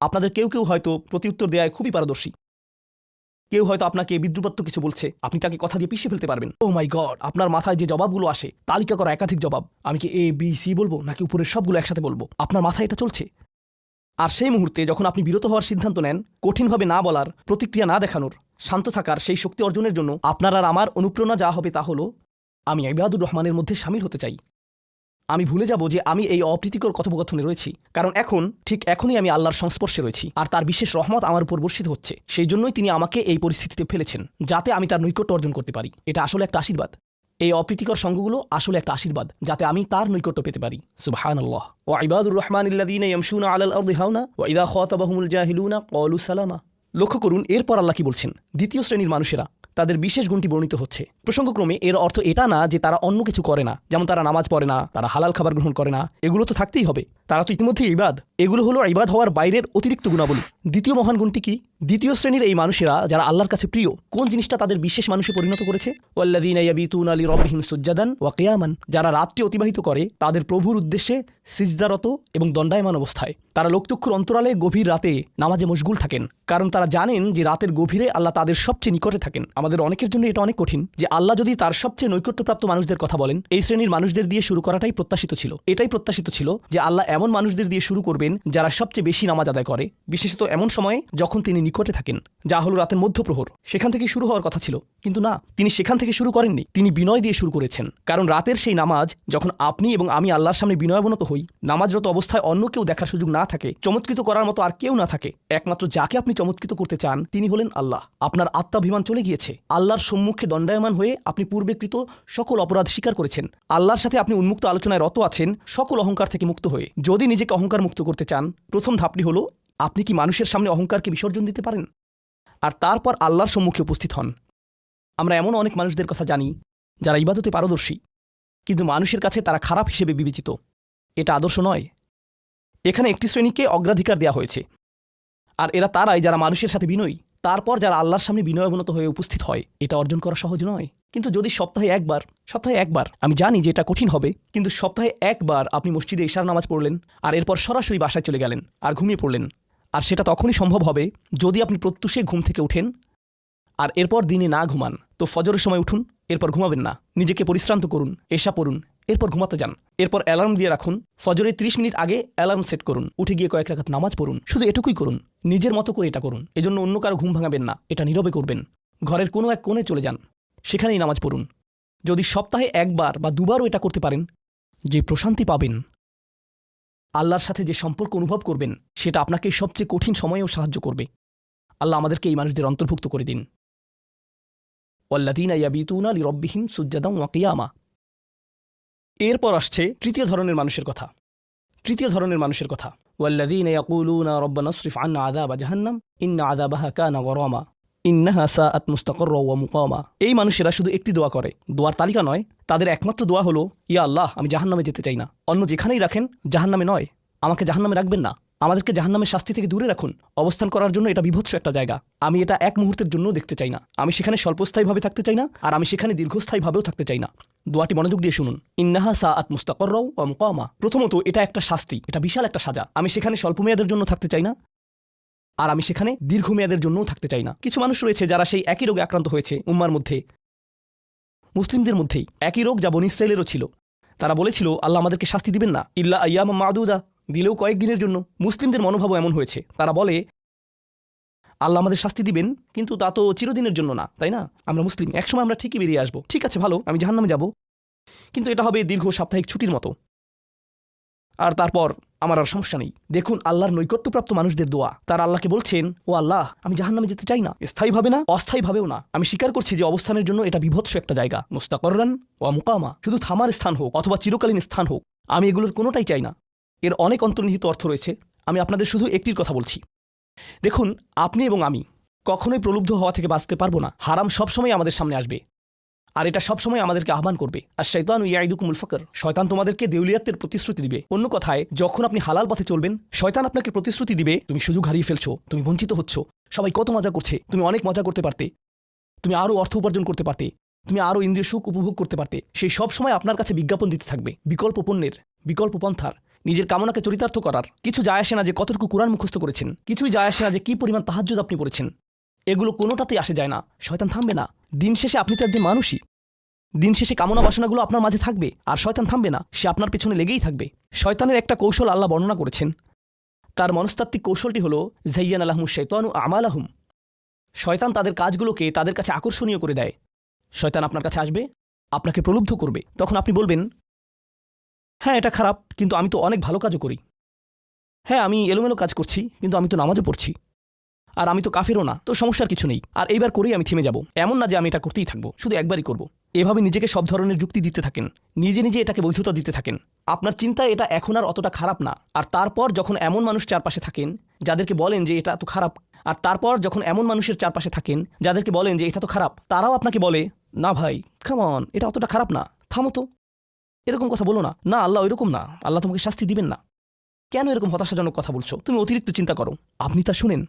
আপনাদের কেউ কেউ হয়তো প্রতিউত্তর দেওয়ায় খুবই পারদর্শী। কেউ হয়তো আপনাকে বিদ্রুপাত্য কিছু বলছে। আপনি তাকে কথা দিয়ে পিছিয়ে ফেলতে পারবেন। ও মাই গড আপনার মাথায় যে জবাবগুলো আসে, তালিকা করা একাধিক জবাব। আমি কি এ বি সি বলব, নাকি উপরের সবগুলো একসাথে বলব? আপনার মাথায় এটা চলছে। আর সেই মুহূর্তে যখন আপনি বিরত হওয়ার সিদ্ধান্ত নেন, কঠিনভাবে না বলার, প্রতিক্রিয়া না দেখানোর, শান্ত থাকার সেই শক্তি অর্জনের জন্য আপনার আর আমার অনুপ্রেরণা যা হবে তা হলো, আমি ইবাদুর রহমানের মধ্যে সামিল হতে চাই। আমি ভুলে যাব যে আমি এই অপ্রীতিকর কথোপকথনে রয়েছি। কারণ এখন, ঠিক এখনই আমি আল্লাহর সংস্পর্শে রয়েছি। আর তার বিশেষ রহমত আমার উপর বর্ষিত হচ্ছে। সেই জন্যই তিনি আমাকে এই পরিস্থিতিতে ফেলেছেন, যাতে আমি তার নৈকট্য অর্জন করতে পারি। এটা আসলে একটা আশীর্বাদ। এই অপ্রীতিকর সঙ্গগুলো আসলে একটা আশীর্বাদ, যাতে আমি তার নৈকট্য পেতে পারি। সুবহানাল্লাহ। ওয়া ইবাদুর রহমান ইল্লাযীনা ইয়ামশুনা আলাল আরদি হাওনা, ওয়া ইযা খাতাবাহুমুল জাহিলুনা ক্বালু সালামা। লক্ষ্য করুন, এরপর আল্লাহ কি বলছেন? দ্বিতীয় শ্রেণির মানুষেরা তাদের বিশেষ গুণটি বর্ণিত হচ্ছে। প্রসঙ্গক্রমে এর অর্থ এটা না যে তারা অন্য কিছু করে না। যেমন তারা নামাজ পড়ে না, তারা হালাল খাবার গ্রহণ করে না। এগুলো তো থাকতেই হবে। তারা তো ইতিমধ্যে ইবাদ এগুলো হলো ইবাদ হওয়ার বাইরের অতিরিক্ত গুণাবলী। দ্বিতীয় মহান গুণটি কি? দ্বিতীয় শ্রেণির এই মানুষেরা যারা আল্লাহর কাছে প্রিয়, কোন জিনিসটা তাদের বিশেষ মানুষে পরিণত করেছে? সুজ্জাদান যারা রাত্রি অতিবাহিত করে, তাদের প্রভুর উদ্দেশ্যে সিজদারত এবং দণ্ডায়মান অবস্থায়। তারা লোকচক্ষুর অন্তরালে গভীর রাতে নামাজে মশগুল থাকেন। কারণ তারা জানেন যে রাতের গভীরে আল্লাহ তাদের সবচেয়ে নিকটে থাকেন। আমাদের অনেকের জন্য এটা অনেক কঠিন যে আল্লাহ যদি তার সবচেয়ে নৈকট্যপ্রাপ্ত মানুষদের কথা বলেন, এই শ্রেণির মানুষদের দিয়ে শুরু করাটাই প্রত্যাশিত ছিল। এটাই প্রত্যাশিত ছিল যে আল্লাহ এমন মানুষদের দিয়ে শুরু করবেন যারা সবচেয়ে বেশি নামাজ আদায় করে, বিশেষত এমন সময়ে যখন তিনি নিকটে থাকেন, যা হলো রাতের মধ্যপ্রহর। সেখান থেকে শুরু হওয়ার কথা ছিল, কিন্তু না, তিনি সেখান থেকে শুরু করেননি। তিনি বিনয় দিয়ে শুরু করেছেন। কারণ রাতের সেই নামাজ, যখন আপনি এবং আমি আল্লাহর সামনে বিনয়াবনত হই, নামাজরত অবস্থায় অন্য কেউ দেখার সুযোগ না থাকে, চমৎকৃত করার মতো আর কেউ না থাকে। একমাত্র যাকে আপনি চমৎকৃত করতে চান, তিনি হলেন আল্লাহ। আপনার আত্মাভিমান চলে গিয়েছে। আল্লাহর সম্মুখে দণ্ডায়মান হয়ে আপনি পূর্বেকৃত সকল অপরাধ স্বীকার করেছেন। আল্লাহর সাথে আপনি উন্মুক্ত আলোচনায় রত আছেন, সকল অহংকার থেকে মুক্ত হয়ে। যদি নিজেকে অহংকার মুক্ত করতে চান, প্রথম ধাপটি হলো, আপনি কি মানুষের সামনে অহংকারকে বিসর্জন দিতে পারেন? আর তারপর আল্লাহর সম্মুখে উপস্থিত হন। আমরা এমন অনেক মানুষদের কথা জানি, যারা ইবাদতে পারদর্শী, কিন্তু মানুষের কাছে তারা খারাপ হিসেবে বিবেচিত। এটা আদর্শ নয়। এখানে একটি শ্রেণীকে অগ্রাধিকার দেওয়া হয়েছে। আর এরা তারাই যারা মানুষের সাথে বিনয়ী, তারপর যারা আল্লাহর সামনে বিনয়বনত হয়ে উপস্থিত হয়, এটা অর্জন করা সহজ নয়। কিন্তু যদি সপ্তাহে একবার সপ্তাহে একবার, আমি জানি যে এটা কঠিন হবে, কিন্তু সপ্তাহে একবার আপনি মসজিদে ইশার নামাজ পড়লেন, আর এরপর সরাসরি বাসায় চলে গেলেন, আর ঘুমিয়ে পড়লেন। আর সেটা তখনই সম্ভব হবে যদি আপনি প্রত্যুষে ঘুম থেকে উঠেন, আর এরপর দিনে না ঘুমান। তো ফজরের সময় উঠুন, এরপর ঘুমাবেন না। নিজেকে পরিশ্রান্ত করুন এসা পড়ুন, এরপর ঘুমাতে যান। এরপর অ্যালার্ম দিয়ে রাখুন, ফজরের ৩০ মিনিট আগে অ্যালার্ম সেট করুন, উঠে গিয়ে কয়েক রাখাত নামাজ পড়ুন, শুধু এটুকুই করুন, নিজের মতো করে এটা করুন। এজন্য অন্য কারও ঘুম ভাঙাবেন না, এটা নীরবে করবেন। ঘরের কোনো এক কোণে চলে যান। সেখানেই নামাজ পড়ুন। যদি সপ্তাহে একবার বা দুবারও এটা করতে পারেন, যে প্রশান্তি পাবেন। আল্লাহর সাথে যে সম্পর্ক অনুভব করবেন, সেটা আপনাকে সবচেয়ে কঠিন সময়েও সাহায্য করবে। আল্লাহ আমাদেরকে এই মানুষদের অন্তর্ভুক্ত করে দিন। ওয়াল্লাদিনা ইয়াবিতুনা লিরব্বিহিম সুজ্জাদাম ওয়াকিয়ামা এরপর আসছে তৃতীয় ধরনের মানুষের কথা। তৃতীয় ধরনের মানুষের কথা। ওয়াল্লাদিনা ইয়াকুলুনা রব্বানা সরিফ আন্না আযাবা জাহান্নাম, ইন্না আযাবাহা কানা গরামা। ইন্নাহা সাআত মুস্তাকররা ওয়া মুকামা। এই মানুষেরা শুধু একটি দোয়া করে। দোয়ার তালিকা নয়, তাদের একমাত্র দোয়া হলো, ইয়া আল্লাহ, আমি জাহান্নামে যেতে চাই না। অন্য যেখানেই রাখেন, জাহান্নামে নয়। আমাকে জাহান্নামে রাখবেন না। আমাদেরকে জাহান্নামের শাস্তি থেকে দূরে রাখুন। অবস্থান করার জন্য এটা বিভৎস একটা জায়গা। আমি এটা এক মুহূর্তের জন্য দেখতে চাই না। আমি সেখানে স্বল্পস্থায়ীভাবে থাকতে চাই না, আর আমি সেখানে দীর্ঘস্থায়ীভাবেও থাকতে চাই না। দোয়াটি মনোযোগ দিয়ে শুনুন। ইন্নাহা সা আত মুস্তাকররাও ও মুকামা। প্রথমত, এটা একটা শাস্তি। এটা বিশাল একটা সাজা। আমি সেখানে স্বল্পমেয়াদের জন্য থাকতে চাই না। আর আমি সেখানে দীর্ঘমেয়াদের জন্যও থাকতে চাই না। কিছু মানুষ রয়েছে যারা সেই একই রোগে আক্রান্ত হয়েছে উম্মার মধ্যে। মুসলিমদের মধ্যেই একই রোগ যা বনি ইসরায়েলেরও ছিল। তারা বলেছিল, আল্লাহ আমাদেরকে শাস্তি দিবেন না। ইল্লা আয়াম মাদুদা। দিলেও কয়েকদিনের জন্য। মুসলিমদের মনোভাবও এমন হয়েছে। তারা বলে, আল্লাহ আমাদের শাস্তি দিবেন, কিন্তু তা তো চিরদিনের জন্য না, তাই না? আমরা মুসলিম। একসময় আমরা ঠিকই বেরিয়ে আসব। ঠিক আছে, ভালো, আমি জাহান্নামে যাব। কিন্তু এটা হবে দীর্ঘ সাপ্তাহিক ছুটির মতো। আর তারপর আমার আর সমস্যা নেই। দেখুন আল্লাহর নৈকট্যপ্রাপ্ত মানুষদের দোয়া। তার আল্লাহকে বলছেন, ও আল্লাহ, আমি জাহান্নামে যেতে চাই না। স্থায়ীভাবে না অস্থায়ীভাবেও না। আমি স্বীকার করছি যে অবস্থানের জন্য এটা বিভৎস একটা জায়গা। মুস্তাকরান ও মুকামা। শুধু থামার স্থান হোক অথবা চিরকালীন স্থান হোক, আমি এগুলোর কোনোটাই চাই না। এর অনেক অন্তর্নিহিত অর্থ রয়েছে। আমি আপনাদের শুধু একটির কথা বলছি। দেখুন, আপনি এবং আমি কখনোই প্রলুব্ধ হওয়া থেকে বাঁচতে পারব না। হারাম সবসময় আমাদের সামনে আসবে। আর এটা সবসময় আমাদেরকে আহ্বান করবে। আর শৈতান ইয়াইদুকুমুল ফকর। শয়তান তোমাদেরকে দেউলিয়াত্বের প্রতিশ্রুতি দিবে। অন্য কথায়, যখন আপনি হালাল পথে চলবেন, শয়তান আপনাকে প্রতিশ্রুতি দিবে, তুমি সুযোগ হারিয়ে ফেলছো, তুমি বঞ্চিত হচ্ছ, সবাই কত মজা করছে, তুমি অনেক মজা করতে পারতে, তুমি আরও অর্থ উপার্জন করতে পারতে, তুমি আরও ইন্দ্রিয় সুখ উপভোগ করতে পারতে, সেই সব সময় আপনার কাছে বিজ্ঞাপন দিতে থাকবে, বিকল্প পণ্যের, বিকল্প পন্থার, নিজের কামনাকে চরিতার্থ করার। কিছু যায় আসে না যে কতটুকু কোরআন মুখস্থ করেছেন, কিছুই যায় আসে না যে কি পরিমাণ তাহাজ্জুদ আপনি পড়েছেন। এগুলো কোনোটাতেই আসে যায় না, শয়তান থামবে না। দিন শেষে আপনি তো একজন মানুষই। দিন শেষে কামনা বাসনাগুলো আপনার মাঝে থাকবে, আর শয়তান থামবে না, সে আপনার পেছনে লেগেই থাকবে। শয়তানের একটা কৌশল আল্লাহ বর্ণনা করেছেন। তার মনস্তাত্ত্বিক কৌশলটি হলো জাইয়ান আলাহমু শৈতানু আমাল আহম শয়তান তাদের কাজগুলোকে তাদের কাছে আকর্ষণীয় করে দেয়। শয়তান আপনার কাছে আসবে, আপনাকে প্রলুব্ধ করবে। তখন আপনি বলবেন হ্যাঁ এটা খারাপ, কিন্তু আমি তো অনেক ভালো কাজও করি। হ্যাঁ আমি এলোমেলো কাজ করছি, কিন্তু আমি তো নামাজও পড়ছি। আর আমি তো কাফেরও না, তো সমস্যার কিছু নেই। আর এইবার করেই আমি থেমে যাব। এমন না যে আমি এটা করতেই থাকব, শুধু একবারই করব। এভাবে নিজেকে সব ধরনের যুক্তি দিতে থাকেন, নিজে নিজে এটাকে বৈধতা দিতে থাকেন। আপনার চিন্তায় এটা এখন আর অতটা খারাপ না। আর তারপর যখন এমন মানুষ চারপাশে থাকেন, যাদেরকে বলেন যে এটা তো খারাপ, আর তারপর যখন এমন মানুষের চারপাশে থাকেন, যাদেরকে বলেন যে এটা তো খারাপ, তারাও আপনাকে বলে, না ভাই খামন এটা অতটা খারাপ না। থামো তো। এরকম কথা বলো না। না, আল্লাহ ওইরকম না। আল্লাহ তোমাকে শাস্তি দিবেন না। কেন এরকম হতাশাজনক কথা বলছো? তুমি অতিরিক্ত চিন্তা করো। আপনি তা শুনেন।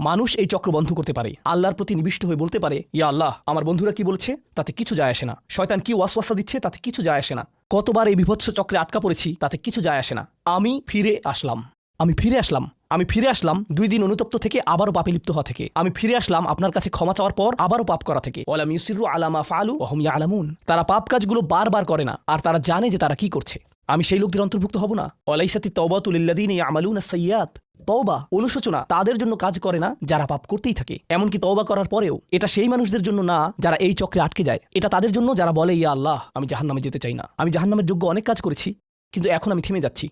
মানুষ এই চক্র বন্ধ করতে পারে। আল্লাহর প্রতি নিবিষ্ট হয়ে বলতে পারে, ইয়া আল্লাহ, আমার বন্ধুরা কি বলছে? তাতে কিছু যায় আসে না। শয়তান কি ওয়াসওয়াসা দিচ্ছে? তাতে কিছু যায় আসে না। কতবার এই বিভৎস চক্রে আটকা পড়েছি? তাতে কিছু যায় আসে না। আমি ফিরে আসলাম। আমি ফিরে আসলাম। আমি ফিরে আসলাম দুই দিন অনুতপ্ত থেকে আবারও পাপে লিপ্ত হওয়া থেকে। আমি ফিরে আসলাম আপনার কাছে ক্ষমা চাওয়ার পর আবারও পাপ করা থেকে। ওয়ালাম ইউসিরু আলামা ফালু ওহম আলামুন তারা পাপ কাজগুলো বারবার করে না, আর তারা জানে যে তারা কি করছে। আমি সেই লোকদের অন্তর্ভুক্ত হব না। ওয়ালাইসাতি তওবাতুলিল্লাযিনা ইয়ামালুনা সৈয়াদ তওবা, অনুশোচনা তাদের জন্য কাজ করে না, যারা পাপ করতেই থাকে। এমনকি তওবা করার পরেও এটা সেই মানুষদের জন্য না যারা এই চক্রে আটকে যায়। এটা তাদের জন্য যারা বলে, ইয়া আল্লাহ, আমি জাহান্নামে যেতে চাই না। আমি জাহান্নামের যোগ্য অনেক কাজ করেছি, কিন্তু এখন আমি থেমে যাচ্ছি।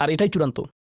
আর এটাই চূড়ান্ত।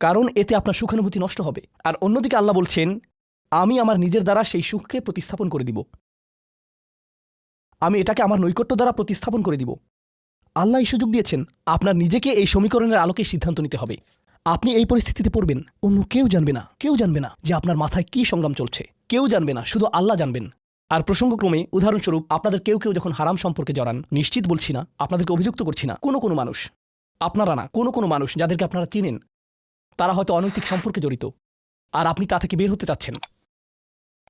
কারণ এতে আপনার সুখানুভূতি নষ্ট হবে। আর অন্যদিকে আল্লাহ বলছেন, আমি আমার নিজের দ্বারা সেই সুখকে প্রতিস্থাপন করে দিব। আমি এটাকে আমার নৈকট্য দ্বারা প্রতিস্থাপন করে দিব। আল্লাহ এই সুযোগ দিয়েছেন, আপনার নিজেকে এই সমীকরণের আলোকে সিদ্ধান্ত নিতে হবে। আপনি এই পরিস্থিতিতে পড়বেন, অন্য কেউ জানবে না, কেউ জানবে না যে আপনার মাথায় কি সংগ্রাম চলছে। কেউ জানবে না, শুধু আল্লাহ জানবেন। আর প্রসঙ্গক্রমে, উদাহরণস্বরূপ, আপনাদের কেউ কেউ যখন হারাম সম্পর্কে জড়ান, নিশ্চিত বলছি না, আপনাদেরকে অভিযুক্ত করছি না, কোনো কোনো মানুষ। আপনারা না, কোনো কোনো মানুষ যাদেরকে আপনারা চিনেন তারা হয়তো অনৈতিক সম্পর্কে জড়িত। আর আপনি তা থেকে বের হতে চাচ্ছেন।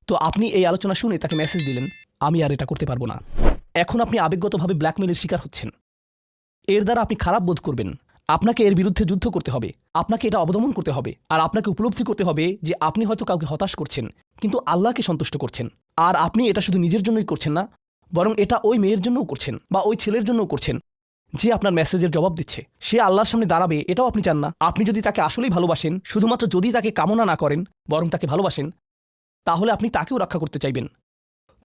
তো আপনি এই আলোচনা শুনে তাকে মেসেজ দিলেন, আমি আর এটা করতে পারব না। এখন আপনি আবেগগতভাবে ব্ল্যাকমেলের শিকার হচ্ছেন। এর দ্বারা আপনি খারাপ বোধ করবেন। আপনাকে এর বিরুদ্ধে যুদ্ধ করতে হবে। আপনাকে এটা অবদমন করতে হবে। আর আপনাকে উপলব্ধি করতে হবে যে আপনি হয়তো কাউকে হতাশ করছেন, কিন্তু আল্লাহকে সন্তুষ্ট করছেন। আর আপনি এটা শুধু নিজের জন্যই করছেন না, বরং এটা ওই মেয়ের জন্যও করছেন বা ওই ছেলের জন্যও করছেন। যে আপনার মেসেজের জবাব দিচ্ছে, সে আল্লাহর সামনে দাঁড়াবে, এটাও আপনি চান না। আপনি যদি তাকে আসলেই ভালোবাসেন, শুধুমাত্র যদি তাকে কামনা না করেন, বরং তাকে ভালোবাসেন, তাহলে আপনি তাকেও রক্ষা করতে চাইবেন।